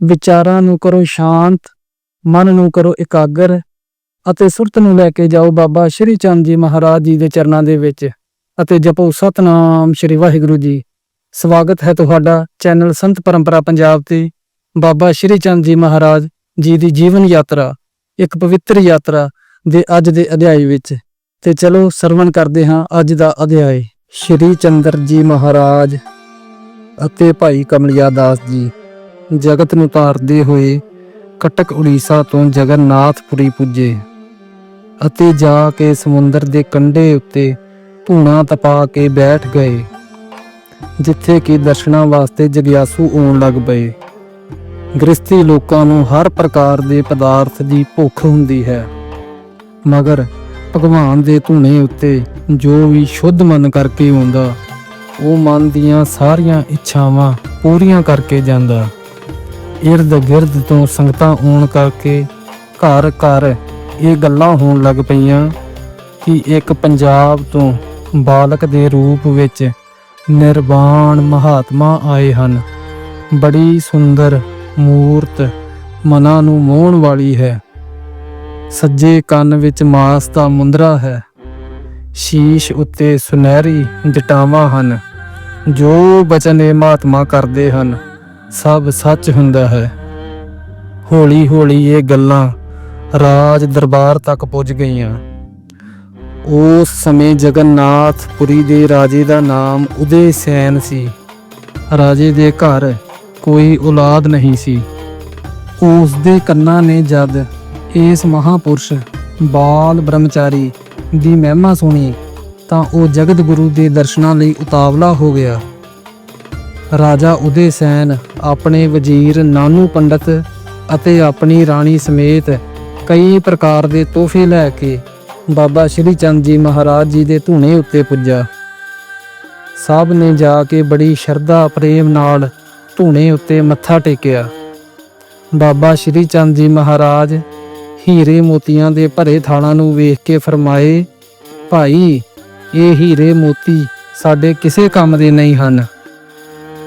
ਵਿਚਾਰਾਂ ਨੂੰ ਕਰੋ ਸ਼ਾਂਤ, ਮਨ ਨੂੰ ਕਰੋ ਇਕਾਗਰ ਅਤੇ ਸੁਰਤ ਨੂੰ ਲੈ ਕੇ ਜਾਓ ਬਾਬਾ ਸ਼੍ਰੀ ਚੰਦ ਜੀ ਮਹਾਰਾਜ ਜੀ ਦੇ ਚਰਨਾਂ ਦੇ ਵਿੱਚ ਅਤੇ ਜਪੋ ਸਤਨਾਮ ਸ਼੍ਰੀ ਵਾਹਿਗੁਰੂ ਜੀ। ਸਵਾਗਤ ਹੈ ਤੁਹਾਡਾ ਚੈਨਲ ਸੰਤ ਪਰੰਪਰਾ ਪੰਜਾਬ ਤੇ ਬਾਬਾ ਸ਼੍ਰੀ ਚੰਦ ਜੀ ਮਹਾਰਾਜ ਜੀ ਦੀ ਜੀਵਨ ਯਾਤਰਾ, ਇੱਕ ਪਵਿੱਤਰ ਯਾਤਰਾ ਦੇ ਅੱਜ ਦੇ ਅਧਿਆਇ ਵਿੱਚ। ਤੇ ਚਲੋ ਸਰਵਣ ਕਰਦੇ ਹਾਂ ਅੱਜ ਦਾ ਅਧਿਆਇ ਸ਼੍ਰੀ ਚੰਦਰ ਜੀ ਮਹਾਰਾਜ ਅਤੇ ਭਾਈ ਕਮਲਿਆ ਦਾਸ ਜੀ। ਜਗਤ ਨੂੰ ਤਾਰਦੇ ਹੋਏ ਕਟਕ ਉੜੀਸਾ ਤੋਂ ਜਗਨਨਾਥਪੁਰੀ ਪੁੱਜੇ ਅਤੇ ਜਾ ਕੇ ਸਮੁੰਦਰ ਦੇ ਕੰਢੇ ਉੱਤੇ ਧੂਣਾ ਤਪਾ ਕੇ ਬੈਠ ਗਏ, ਜਿੱਥੇ ਕਿ ਦਰਸ਼ਨਾਂ ਵਾਸਤੇ ਜਗਿਆਸੂ ਆਉਣ ਲੱਗ ਪਏ। ਗ੍ਰਸਤੀ ਲੋਕਾਂ ਨੂੰ ਹਰ ਪ੍ਰਕਾਰ ਦੇ ਪਦਾਰਥ ਦੀ ਭੁੱਖ ਹੁੰਦੀ ਹੈ, ਮਗਰ ਭਗਵਾਨ ਦੇ ਧੂਣੇ ਉੱਤੇ ਜੋ ਵੀ ਸ਼ੁੱਧ ਮਨ ਕਰਕੇ ਆਉਂਦਾ, ਉਹ ਮਨ ਦੀਆਂ ਸਾਰੀਆਂ ਇੱਛਾਵਾਂ ਪੂਰੀਆਂ ਕਰਕੇ ਜਾਂਦਾ। ਇਰਦ ਗਿਰਦ ਤੋਂ ਸੰਗਤਾਂ ਆਉਣ ਕਰਕੇ ਘਰ ਘਰ ਇਹ ਗੱਲਾਂ ਹੋਣ ਲੱਗ ਪਈਆਂ ਕਿ ਇੱਕ ਪੰਜਾਬ ਤੋਂ ਬਾਲਕ ਦੇ ਰੂਪ ਵਿੱਚ ਨਿਰਵਾਣ ਮਹਾਤਮਾ ਆਏ ਹਨ। ਬੜੀ ਸੁੰਦਰ ਮੂਰਤ ਮਨਾਂ ਨੂੰ ਮੋਹਣ ਵਾਲੀ ਹੈ। ਸੱਜੇ ਕੰਨ ਵਿੱਚ ਮਾਸ ਦਾ ਮੁੰਦਰਾ ਹੈ। ਸ਼ੀਸ਼ ਉੱਤੇ ਸੁਨਹਿਰੀ ਜਟਾਵਾਂ ਹਨ। ਜੋ ਬਚਨ ਇਹ ਮਹਾਤਮਾ ਕਰਦੇ ਹਨ। ਸਭ ਸੱਚ ਹੁੰਦਾ ਹੈ। ਹੌਲੀ ਹੌਲੀ ਇਹ ਗੱਲਾਂ ਰਾਜ ਦਰਬਾਰ ਤੱਕ ਪੁੱਜ ਗਈਆਂ। ਉਸ ਸਮੇਂ ਜਗਨਨਾਥ ਪੁਰੀ ਦੇ ਰਾਜੇ ਦਾ ਨਾਮ ਉਦੇ ਸੈਨ ਸੀ। ਰਾਜੇ ਦੇ ਘਰ ਕੋਈ ਔਲਾਦ ਨਹੀਂ ਸੀ। ਉਸ ਦੇ ਕੰਨਾਂ ਨੇ ਜਦ ਇਸ ਮਹਾਪੁਰਸ਼ ਬਾਲ ਬ੍ਰਹਮਚਾਰੀ ਦੀ ਮਹਿਮਾ ਸੁਣੀ ਤਾਂ ਉਹ ਜਗਤ ਗੁਰੂ ਦੇ ਦਰਸ਼ਨਾਂ ਲਈ ਉਤਾਵਲਾ ਹੋ ਗਿਆ। ਰਾਜਾ ਉਦੇ ਸੈਨ, ਆਪਣੇ ਵਜ਼ੀਰ ਨਾਨੂ ਪੰਡਤ ਅਤੇ ਆਪਣੀ ਰਾਣੀ ਸਮੇਤ ਕਈ ਪ੍ਰਕਾਰ ਦੇ ਤੋਹਫੇ ਲੈ ਕੇ ਬਾਬਾ ਸ਼੍ਰੀ ਚੰਦ ਜੀ ਮਹਾਰਾਜ ਜੀ ਦੇ ਧੂਣੇ ਉੱਤੇ ਪੁੱਜਾ। ਸਭ ਨੇ ਜਾ ਕੇ ਬੜੀ ਸ਼ਰਧਾ ਪ੍ਰੇਮ ਨਾਲ ਧੂਣੇ ਉੱਤੇ ਮੱਥਾ ਟੇਕਿਆ। ਬਾਬਾ ਸ਼੍ਰੀ ਚੰਦ ਜੀ ਮਹਾਰਾਜ ਹੀਰੇ ਮੋਤੀਆਂ ਦੇ ਭਰੇ ਥਾਲਾਂ ਨੂੰ ਵੇਖ ਕੇ ਫਰਮਾਏ, ਭਾਈ, ਇਹ ਹੀਰੇ ਮੋਤੀ ਸਾਡੇ ਕਿਸੇ ਕੰਮ ਦੇ ਨਹੀਂ ਹਨ।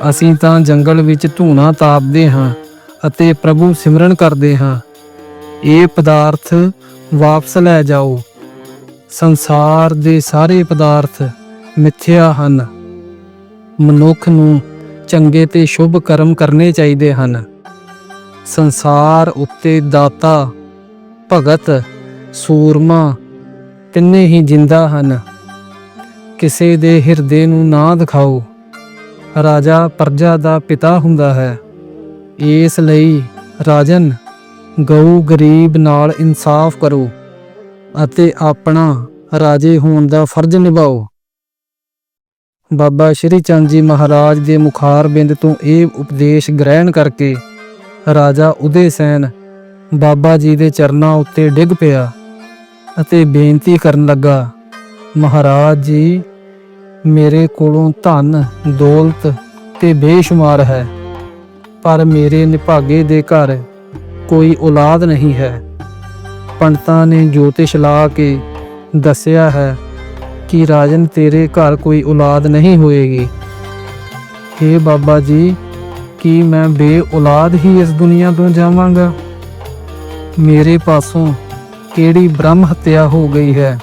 ਅਸੀਂ ਤਾਂ ਜੰਗਲ ਵਿੱਚ ਧੂਣਾ ਤਾਪਦੇ ਹਾਂ ਅਤੇ ਪ੍ਰਭੂ ਸਿਮਰਨ ਕਰਦੇ ਹਾਂ। ਇਹ ਪਦਾਰਥ ਵਾਪਸ ਲੈ ਜਾਓ। ਸੰਸਾਰ ਦੇ ਸਾਰੇ ਪਦਾਰਥ ਮਿੱਥਿਆ ਹਨ। ਮਨੁੱਖ ਨੂੰ ਚੰਗੇ ਤੇ ਸ਼ੁਭ ਕਰਮ ਕਰਨੇ ਚਾਹੀਦੇ ਹਨ। ਸੰਸਾਰ ਉੱਤੇ ਦਾਤਾ, ਭਗਤ, ਸੂਰਮਾ ਤਿੰਨੇ ਹੀ ਜਿੰਦਾ ਹਨ। ਕਿਸੇ ਦੇ ਹਿਰਦੇ ਨੂੰ ਨਾ ਦਿਖਾਓ। ਰਾਜਾ ਪ੍ਰਜਾ ਦਾ ਪਿਤਾ ਹੁੰਦਾ ਹੈ। ਇਸ ਲਈ ਰਾਜਨ ਗਊ ਗਰੀਬ ਨਾਲ ਇਨਸਾਫ ਕਰੋ ਅਤੇ ਆਪਣਾ ਰਾਜੇ ਹੋਣ ਦਾ ਫਰਜ਼ ਨਿਭਾਓ। ਬਾਬਾ ਸ਼੍ਰੀ ਚੰਦ ਜੀ ਮਹਾਰਾਜ ਦੇ ਮੁਖਾਰ ਬਿੰਦ ਤੋਂ ਇਹ ਉਪਦੇਸ਼ ਗ੍ਰਹਿਣ ਕਰਕੇ ਰਾਜਾ ਉਦੇ ਸੈਨ ਬਾਬਾ ਜੀ ਦੇ ਚਰਨਾਂ ਉੱਤੇ ਡਿੱਗ ਪਿਆ ਅਤੇ ਬੇਨਤੀ ਕਰਨ ਲੱਗਾ, ਮਹਾਰਾਜ ਜੀ ਮੇਰੇ ਕੋਲੋਂ ਧਨ, ਦੌਲਤ ਤੇ ਬੇਸ਼ੁਮਾਰ ਹੈ। ਪਰ ਮੇਰੇ ਨਿਭਾਗੇ ਦੇ ਘਰ ਕੋਈ ਔਲਾਦ ਨਹੀਂ ਹੈ। ਪੰਡਤਾਂ ਨੇ ਜੋਤਿਸ਼ ਲਾ ਕੇ ਦੱਸਿਆ ਹੈ ਕਿ ਰਾਜਨ, ਤੇਰੇ ਘਰ ਕੋਈ ਔਲਾਦ ਨਹੀਂ ਹੋਏਗੀ। हे ਬਾਬਾ ਜੀ, ਕੀ ਮੈਂ ਬੇ ਔਲਾਦ ਹੀ ਇਸ ਦੁਨੀਆ ਤੋਂ ਜਾਵਾਂਗਾ? ਮੇਰੇ ਪਾਸੋਂ ਕਿਹੜੀ ਬ੍ਰਹਮ ਹੱਤਿਆ ਹੋ ਗਈ ਹੈ,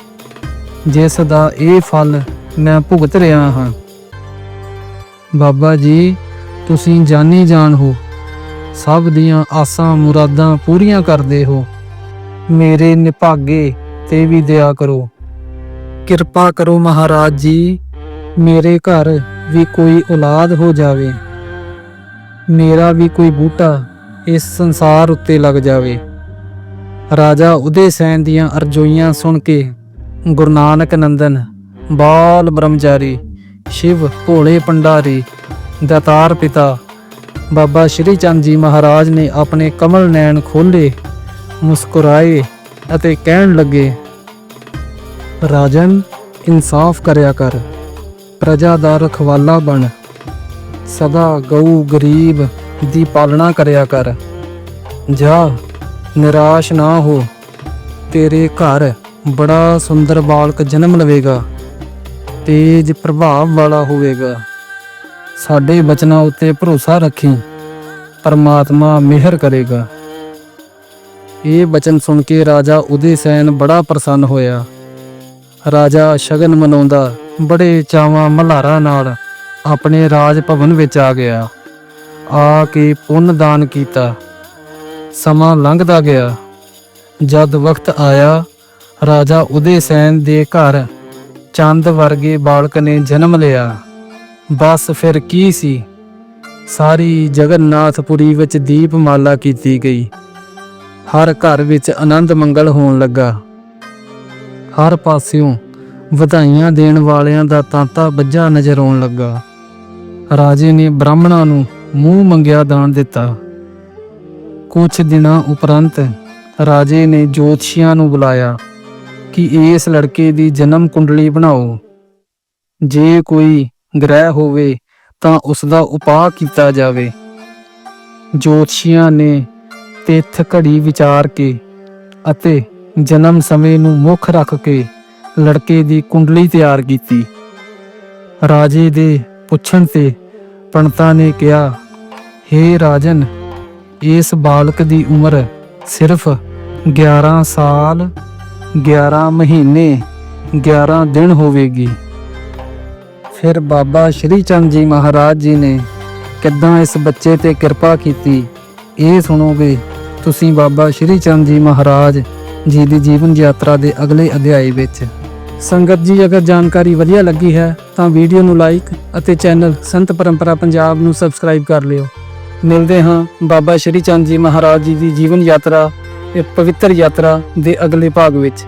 ਜਿਸ ਦਾ ਇਹ ਫਲ ਮੈਂ ਭੁਗਤ ਰਿਹਾ ਹਾਂ। ਬਾਬਾ ਜੀ, ਤੁਸੀਂ ਜਾਣੀ ਜਾਣ ਹੋ। ਸਭ ਦੀਆਂ ਆਸਾਂ ਮੁਰਾਦਾਂ ਪੂਰੀਆਂ ਕਰਦੇ ਹੋ। ਮੇਰੇ ਨਿਭਾਗੇ ਤੇ ਵੀ ਦਇਆ ਕਰੋ। ਕਿਰਪਾ ਕਰੋ ਮਹਾਰਾਜ ਜੀ, ਮੇਰੇ ਘਰ ਵੀ ਕੋਈ ਔਲਾਦ ਹੋ ਜਾਵੇ। ਮੇਰਾ ਵੀ ਕੋਈ ਬੂਟਾ ਇਸ ਸੰਸਾਰ ਉੱਤੇ ਲੱਗ ਜਾਵੇ। ਰਾਜਾ ਉਦੇ ਸੈਨ ਦੀਆਂ ਅਰਜ਼ੋਈਆਂ ਸੁਣ ਕੇ ਗੁਰੂ ਨਾਨਕ ਨੰਦਨ ਬਾਲ ਬ੍ਰਹਮਚਾਰੀ, ਸ਼ਿਵ ਭੋਲੇ ਪੰਡਾਰੀ ਦਾਤਾਰ ਪਿਤਾ। ਬਾਬਾ ਸ਼੍ਰੀ ਚੰਦ ਜੀ ਮਹਾਰਾਜ ਨੇ ਆਪਣੇ ਕਮਲ ਨੈਣ ਖੋਲੇ ਮੁਸਕਰਾਏ ਅਤੇ ਕਹਿਣ ਲੱਗੇ, ਰਾਜਨ, ਇਨਸਾਫ ਕਰਿਆ ਕਰ। ਪ੍ਰਜਾ ਦਾ ਰਖਵਾਲਾ ਬਣ। ਸਦਾ ਗਊ ਗਰੀਬ ਦੀ ਪਾਲਣਾ ਕਰਿਆ ਕਰ। ਜਾ, ਨਿਰਾਸ਼ ਨਾ ਹੋ। ਤੇਰੇ ਘਰ ਬੜਾ ਸੁੰਦਰ ਬਾਲਕ ਜਨਮ ਲਵੇਗਾ। ਤੇਜ ਪ੍ਰਭਾਵ ਵਾਲਾ ਹੋਵੇਗਾ। ਸਾਡੇ ਬਚਨਾਂ ਉੱਤੇ ਭਰੋਸਾ ਰੱਖੀ, ਪਰਮਾਤਮਾ ਮਿਹਰ ਕਰੇਗਾ। ਇਹ ਬਚਨ ਸੁਣ ਕੇ ਰਾਜਾ ਉਦੇ ਸੈਨ ਬੜਾ ਪ੍ਰਸੰਨ ਹੋਇਆ। ਰਾਜਾ ਸ਼ਗਨ ਮਨਾਉਂਦਾ, ਬੜੇ ਚਾਵਾਂ ਮਲਹਾਰਾਂ ਨਾਲ ਆਪਣੇ ਰਾਜ ਭਵਨ ਵਿੱਚ ਆ ਗਿਆ। ਆ ਕੇ ਪੁੰਨ ਦਾਨ ਕੀਤਾ। ਸਮਾਂ ਲੰਘਦਾ ਗਿਆ। ਜਦ ਵਕਤ ਆਇਆ, ਰਾਜਾ ਉਦੇ ਸੈਨ ਦੇ ਘਰ ਚੰਦ ਵਰਗੇ ਬਾਲਕ ਨੇ ਜਨਮ ਲਿਆ। ਬਸ ਫਿਰ ਕੀ ਸੀ? ਸਾਰੀ ਜਗਨਨਾਥਪੁਰੀ ਵਿੱਚ ਦੀਪਮਾਲਾ ਕੀਤੀ ਗਈ। ਹਰ ਘਰ ਵਿੱਚ ਆਨੰਦ ਮੰਗਲ ਹੋਣ ਲੱਗਾ। ਹਰ ਪਾਸਿਓਂ ਵਧਾਈਆਂ ਦੇਣ ਵਾਲਿਆਂ ਦਾ ਤਾਂਤਾ ਵੱਜਾ ਨਜ਼ਰ ਆਉਣ ਲੱਗਾ। ਰਾਜੇ ਨੇ ਬ੍ਰਾਹਮਣਾਂ ਨੂੰ ਮੂੰਹ ਮੰਗਿਆ ਦਾਨ ਦਿੱਤਾ। ਕੁਝ ਦਿਨਾਂ ਉਪਰੰਤ ਰਾਜੇ ਨੇ ਜੋਤਸ਼ੀਆਂ ਨੂੰ ਬੁਲਾਇਆ। ਕਿ ਇਸ ਲੜਕੇ ਦੀ ਜਨਮ ਕੁੰਡਲੀ ਬਣਾਓ। ਜੇ ਕੋਈ ਗ੍ਰਹਿ ਹੋਵੇ ਤਾਂ ਉਸ ਦਾ ਉਪਾਅ ਕੀਤਾ ਜਾਵੇ। ਜੋਤਸ਼ੀਆਂ ਨੇ ਤਿੱਥ ਘੜੀ ਵਿਚਾਰ ਕੇ ਅਤੇ ਜਨਮ ਸਮੇਂ ਨੂੰ ਮੁੱਖ ਰੱਖ ਕੇ ਲੜਕੇ ਦੀ ਕੁੰਡਲੀ ਤਿਆਰ ਕੀਤੀ। ਰਾਜੇ ਦੇ ਪੁੱਛਣ ਤੇ ਪੰਡਤਾਂ ਨੇ ਕਿਹਾ, ਹੇ ਰਾਜਨ, ਇਸ ਬਾਲਕ ਦੀ ਉਮਰ ਸਿਰਫ 11 ਸਾਲ 11 ਮਹੀਨੇ 11 ਦਿਨ ਹੋਵੇਗੀ। ਫਿਰ ਬਾਬਾ ਸ਼੍ਰੀ ਚੰਦ ਜੀ ਮਹਾਰਾਜ ਜੀ ਨੇ ਕਿੱਦਾਂ ਇਸ ਬੱਚੇ ਤੇ ਕਿਰਪਾ ਕੀਤੀ, ਇਹ ਸੁਣੋਗੇ? ਤੁਸੀਂ ਬਾਬਾ ਸ਼੍ਰੀ ਚੰਦ ਜੀ ਮਹਾਰਾਜ ਜੀ ਦੀ ਜੀਵਨ ਯਾਤਰਾ ਦੇ ਅਗਲੇ ਅਧਿਆਇ ਵਿੱਚ। ਸੰਗਤ ਜੀ, ਅਗਰ ਜਾਣਕਾਰੀ ਵਧੀਆ ਲੱਗੀ ਹੈ, ਤਾਂ ਵੀਡੀਓ ਨੂੰ ਲਾਈਕ ਅਤੇ ਚੈਨਲ ਸੰਤ ਪਰੰਪਰਾ ਪੰਜਾਬ ਨੂੰ ਸਬਸਕ੍ਰਾਈਬ ਕਰ ਲਿਓ। ਮਿਲਦੇ ਹਾਂ ਬਾਬਾ ਸ਼੍ਰੀ ਚੰਦ ਜੀ ਮਹਾਰਾਜ ਜੀ ਦੀ ਜੀਵਨ ਯਾਤਰਾ ਇਹ ਪਵਿੱਤਰ ਯਾਤਰਾ ਦੇ ਅਗਲੇ ਭਾਗ ਵਿੱਚ